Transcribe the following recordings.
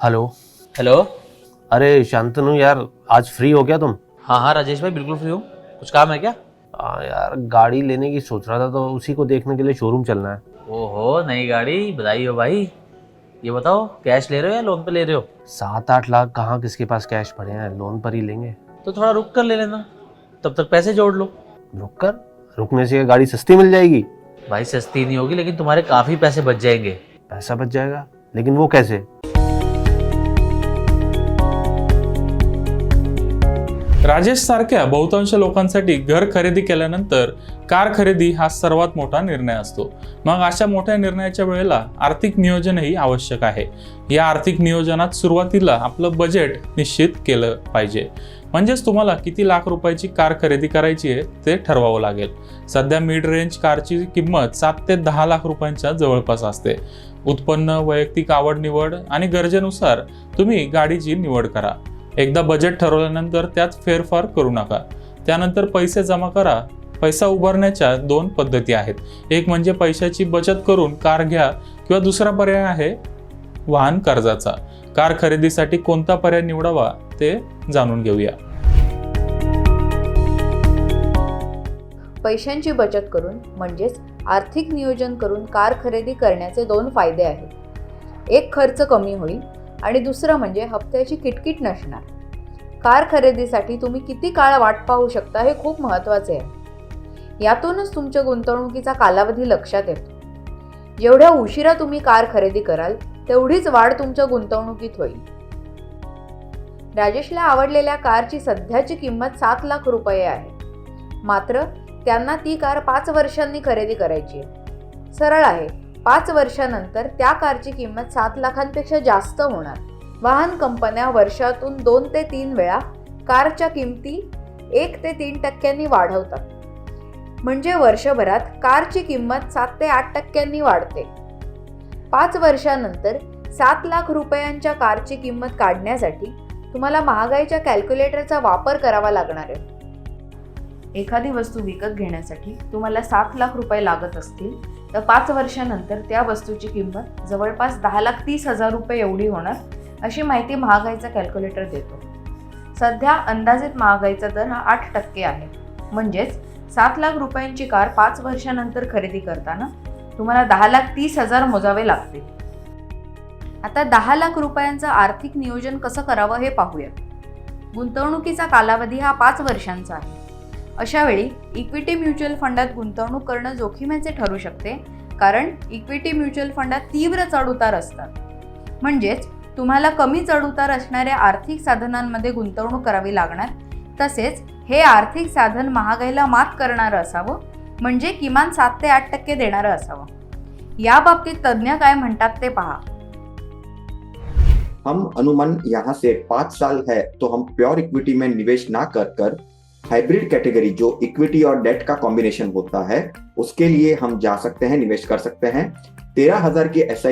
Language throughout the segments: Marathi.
हेलो। हेलो। अरे शांतनु यार आज फ्री हो क्या तुम? हाँ हाँ राजेश भाई बिल्कुल फ्री हूँ। कुछ काम है क्या? हाँ यार गाड़ी लेने की सोच रहा था तो उसी को देखने के लिए शोरूम चलना है। ओहो नई गाड़ी बधाई हो भाई। ये बताओ कैश ले रहे हो या लोन पे ले रहे हो? सात आठ लाख कहाँ किसके पास कैश पड़े हैं? लोन पर ही लेंगे। तो थोड़ा रुक कर ले लेना। तब तक पैसे जोड़ लो। रुक कर? रुकने से गाड़ी सस्ती मिल जाएगी। भाई सस्ती नहीं होगी लेकिन तुम्हारे काफ़ी पैसे बच जाएँगे। पैसा बच जाएगा लेकिन वो कैसे? राजेश सारख्या बहुतांश लोकांसाठी घर खरेदी केल्यानंतर कार खरेदी हा सर्वात मोठा निर्णय असतो. मग अशा मोठ्या निर्णयाच्या वेळेला आर्थिक नियोजनही आवश्यक आहे. या आर्थिक नियोजनात सुरुवातीला आपलं बजेट निश्चित केलं पाहिजे. म्हणजेच तुम्हाला किती लाख रुपयाची कार खरेदी करायची आहे ते ठरवावं लागेल. सध्या मिड रेंज कारची किंमत सात ते दहा लाख रुपयांच्या जवळपास असते. उत्पन्न वैयक्तिक आवड निवड आणि गरजेनुसार तुम्ही गाडीची निवड करा. एकदा बजेट ठरवल्यानंतर त्यात फेरफार करू नका. त्यानंतर पैसे जमा करा. पैसा उभारण्याच्या दोन पद्धती आहेत. एक म्हणजे पैशाची बचत करून कार घ्या किंवा दुसरा पर्याय आहे वाहन कर्जाचा. कार खरेदीसाठी कोणता पर्याय निवडावा ते जाणून घेऊया. पैशांची बचत करून म्हणजेच आर्थिक नियोजन करून कार खरेदी करण्याचे दोन फायदे आहेत. एक खर्च कमी होईल. आणि दुसरं म्हणजे हप्त्याची किटकिट नसणार. कार खरेदीसाठी तुम्ही किती काळ वाट पाहू शकता हे खूप महत्त्वाचे आहे. यातूनच तुमच्या गुंतवणुकीचा कालावधी लक्षात येतो. जेवढ्या उशिरा तुम्ही कार खरेदी कराल तेवढीच वाढ तुमच्या गुंतवणुकीत होईल. राजेशला आवडलेल्या कारची सध्याची किंमत सात लाख रुपये आहे. मात्र त्यांना ती कार पाच वर्षांनी खरेदी करायची आहे. सरळ आहे. पाच वर्षानंतर त्या कारची किंमत सात लाखांपेक्षा जास्त होणार. वाहन कंपन्या वर्षातून दोन ते तीन वेळा कारच्या किमती एक ते तीन टक्क्यांनी वाढवतात. म्हणजे वर्षभरात कारची किंमत सात ते आठ टक्क्यांनी वाढते. पाच वर्षानंतर सात लाख रुपयांच्या कारची किंमत काढण्यासाठी तुम्हाला महागाईच्या कॅल्क्युलेटरचा वापर करावा लागणार आहे. एखादी वस्तू विकत घेण्यासाठी तुम्हाला सात लाख रुपये लागत असतील तर पाच वर्षानंतर त्या वस्तूची किंमत जवळपास दहा लाख तीस हजार रुपये एवढी होणार अशी माहिती महागाईचा कॅल्क्युलेटर देतो. सध्या अंदाजित महागाईचा दर हा आठ टक्के आहे. म्हणजेच सात लाख रुपयांची कार पाच वर्षानंतर खरेदी करताना तुम्हाला दहा लाख तीस हजार मोजावे लागतील. आता दहा लाख रुपयांचं आर्थिक नियोजन कसं करावं हे पाहूया गुंतवणुकीचा कालावधी हा पाच वर्षांचा आहे. अशा वेळी इक्विटी म्युच्युअल फंडात गुंतवणूक करणं जोखीमेचे ठरू शकते कारण इक्विटी म्युच्युअल फंडात तीव्र चढउतार असतात. म्हणजेच तुम्हाला कमी चढउतार असणाऱ्या आर्थिक साधनांमध्ये गुंतवणूक करावी लागणार तसेच हे आर्थिक साधन महागाईला मात करणारं असावं म्हणजे किमान सात ते आठ टक्के देणारं असावं. या बाबतीत तज्ज्ञ काय म्हणतात ते पहा. हम अनुमान यहाँ से पांच साल है तो हम प्योर इक्विटी में निवेश ना कर कर हाइब्रिड कैटेगरी जो इक्विटी और डेट का कॉम्बिनेशन होता है, उसके लिए हम जा सकते हैं, निवेश कर सकते हैं। तेरह हज़ार की एस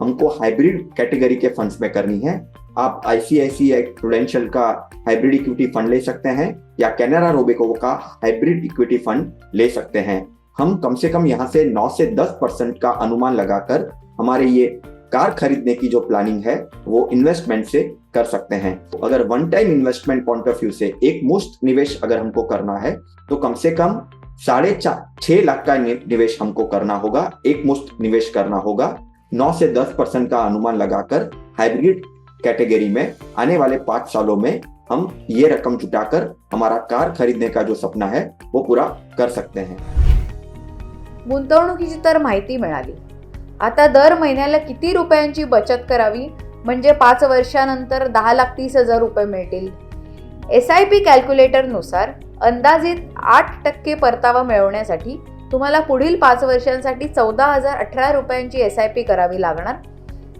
हमको हाइब्रिड कैटेगरी के फंड्स में करनी है। आप आईसीआईसीआई प्रूडेंशियल का हाइब्रिड इक्विटी फंड ले सकते हैं, या कैनरा रोबेको का हाइब्रिड इक्विटी फंड ले सकते हैं। हम कम से कम यहाँ से 9 से 10 परसेंट का अनुमान लगाकर हमारे ये कार खरीदने की जो प्लानिंग है, वो इन्वेस्टमेंट से कर सकते हैं। तो अगर one time investment point of view से एक मुश्त निवेश अगर हमको करना है तो कम से कम साढ़े चार छह लाख का निवेश हमको करना होगा, एक मुश्त निवेश करना होगा। नौ से दस परसेंट का अनुमान लगाकर हाइब्रिड कैटेगरी में आने वाले पाँच सालों में हम ये रकम जुटाकर हमारा कार खरीदने का जो सपना है, वो पूरा कर सकते हैं। गुंतवणुकीची तर माहिती मिळाली. आता दर महिन्याला किती रुपयांची बचत करावी? म्हणजे पाच वर्षानंतर दहा लाख तीस हजार रुपये मिळतील. एस आय पी कॅल्क्युलेटरनुसार अंदाजित आठ टक्के परतावा मिळवण्यासाठी तुम्हाला पुढील पाच वर्षांसाठी चौदा हजार अठरा रुपयांची एस आय पी करावी लागणार.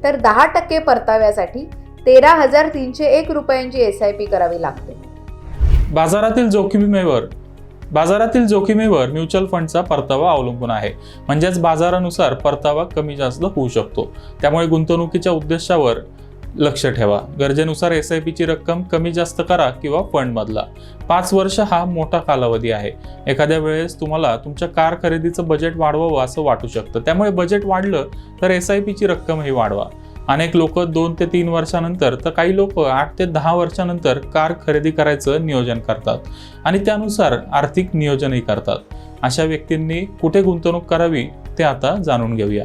तर दहा टक्के परताव्यासाठी तेरा हजार तीनशे एक रुपयांची एस आय पी करावी लागते. बाजारातील जोखमीमेवर बाजारातील जोखमीवर म्युच्युअल फंडचा परतावा अवलंबून आहे. म्हणजेच बाजारानुसार परतावा कमी जास्त होऊ शकतो. त्यामुळे गुंतवणुकीच्या उद्देशावर लक्ष ठेवा. गरजेनुसार एस आय पीची रक्कम कमी जास्त करा किंवा फंड बदला. पाच वर्ष हा मोठा कालावधी आहे. एखाद्या वेळेस तुम्हाला तुमच्या कार खरेदीचं बजेट वाढवावं असं वाटू शकतं. त्यामुळे बजेट वाढलं तर एस आय पीची रक्कमही वाढवा. अनेक लोक दोन ते तीन वर्षानंतर तर काही लोक आठ ते दहा वर्षानंतर कार खरेदी करायचं नियोजन करतात आणि त्यानुसार आर्थिक नियोजनही करतात. अशा व्यक्तींनी कुठे गुंतवणूक करावी ते आता जाणून घेऊया.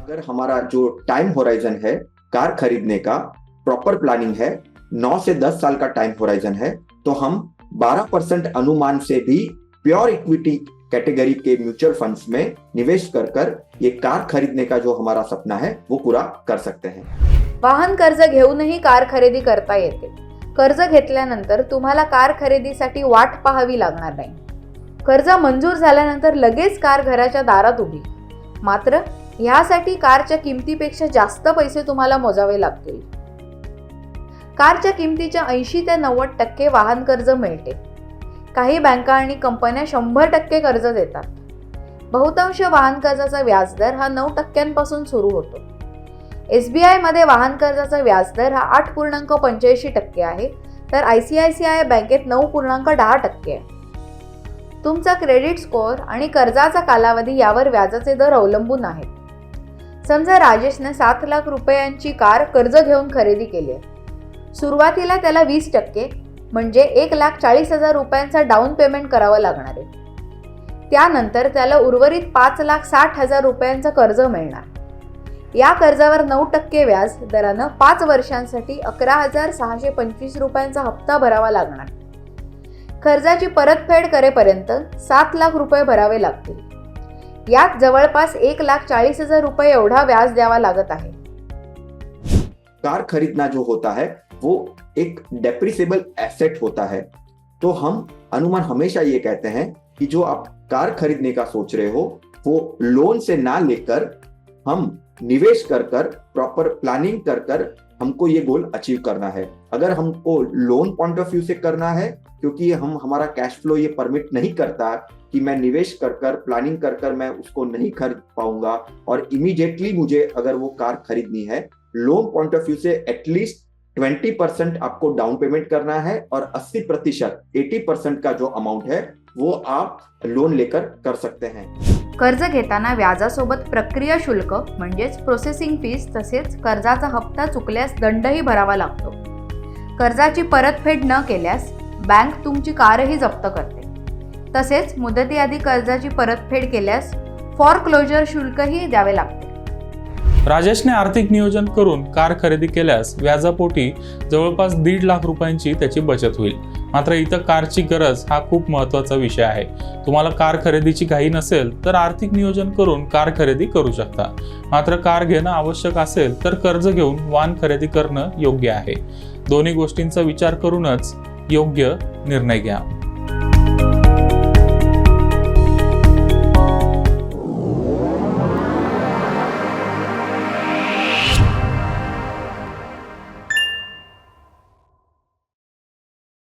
अगर हमारा जो टाइम होराइजन है कार खरीदने का प्रॉपर प्लानिंग है नौ से दस साल का टाइम होराइजन है तो हम 12 परसेंट अनुमान से भी प्योर इक्विटी कैटेगरी के म्यूचुअल फंड्स में निवेश कर कर ये कार खरीदने का जो हमारा सपना है वो पूरा कर सकते हैं। वाहन कर्ज घेऊनही कार खरेदी करता येते. कर्ज घेतल्यानंतर तुम्हाला कार खरेदीसाठी वाट पाहावी लागणार नाही. कर्ज मंजूर झाल्यानंतर लगेच कार घराच्या दारात उभी. मात्र ह्यासाठी कारच्या किमतीपेक्षा जास्त पैसे तुम्हाला मोजावे लागतील. कारच्या किमतीच्या ऐंशी ते नव्वद टक्के वाहन कर्ज मिळते. काही बँका आणि कंपन्या शंभर टक्के कर्ज देतात. बहुतांश वाहन कर्जाचा व्याजदर हा नऊ टक्क्यांपासून सुरू होतो. एस बी आयमध्ये वाहन कर्जाचा व्याजदर हा आठ पूर्णांक पंच्याऐंशी टक्के आहे तर I C I C I बँकेत नऊ पूर्णांक दहा टक्के आहे. तुमचा क्रेडिट स्कोअर आणि कर्जाचा कालावधी यावर व्याजाचे दर अवलंबून आहेत. समजा राजेशने सात लाख रुपयांची कार कर्ज घेऊन खरेदी केली आहे. सुरुवातीला त्याला वीस टक्के म्हणजे एक लाख चाळीस हजार रुपयांचा डाऊन पेमेंट करावं लागणार आहे. त्यानंतर त्याला उर्वरित पाच लाख साठ हजार रुपयांचं कर्ज मिळणार. या कर्जावर नऊ टक्के व्याज दरानं पाच वर्षांसाठी अकरा हजार सहाशे पंचवीस रुपयांचा हप्ता भरावा लागणार. कर्जाची परतफेड करेपर्यंत सात लाख रुपये भरावे लागतील. यात जवळपास एक लाख चाळीस हजार रुपये एवढा व्याज द्यावा लागत आहे. कार खरीदना जो होता है वो एक डेप्रिसेबल एसेट होता है। तो हम अनुमान हमेशा ये कहते हैं कि जो आप कार खरीदने का सोच रहे हो, वो लोन से ना लेकर हम निवेश कर कर प्रॉपर प्लानिंग कर कर हमको ये गोल अचीव करना है। अगर हमको लोन पॉइंट ऑफ़ व्यू से करना है, क्योंकि हम, हमारा कैश फ्लो ये परमिट नहीं करता कि मैं निवेश कर कर प्लानिंग कर कर मैं उसको नहीं खरीद पाऊँगा। और इमीडिएटली मुझे अगर वो कार खरीदनी है लोन पॉइंट ऑफ़ व्यू से एटलीस्ट ट्वेंटी परसेंट आपको डाउन पेमेंट करना है और अस्सी प्रतिशत एटी परसेंट का जो अमाउंट है वो आप लोन लेकर कर सकते हैं। कर्ज घेताना व्याजासोबत प्रक्रिया शुल्क म्हणजेच प्रोसेसिंग फीस तसेच कर्जाचा हप्ता चुकल्यास दंडही भरावा लागतो. कर्जाची परतफेड न केल्यास बँक तुमची कारही जप्त करते. तसेच मुदतीआधी कर्जाची परतफेड केल्यास फॉर क्लोजर शुल्कही द्यावे लागते. राजेशने आर्थिक नियोजन करून कार खरेदी केल्यास व्याजापोटी जवळपास दीड लाख रुपयांची त्याची बचत होईल. मात्र इथं कारची गरज हा खूप महत्त्वाचा विषय आहे. तुम्हाला कार खरेदीची घाई नसेल तर आर्थिक नियोजन करून कार खरेदी करू शकता. मात्र कार घेणं आवश्यक असेल तर कर्ज घेऊन वाहन खरेदी करणं योग्य आहे. दोन्ही गोष्टींचा विचार करूनच योग्य निर्णय घ्या.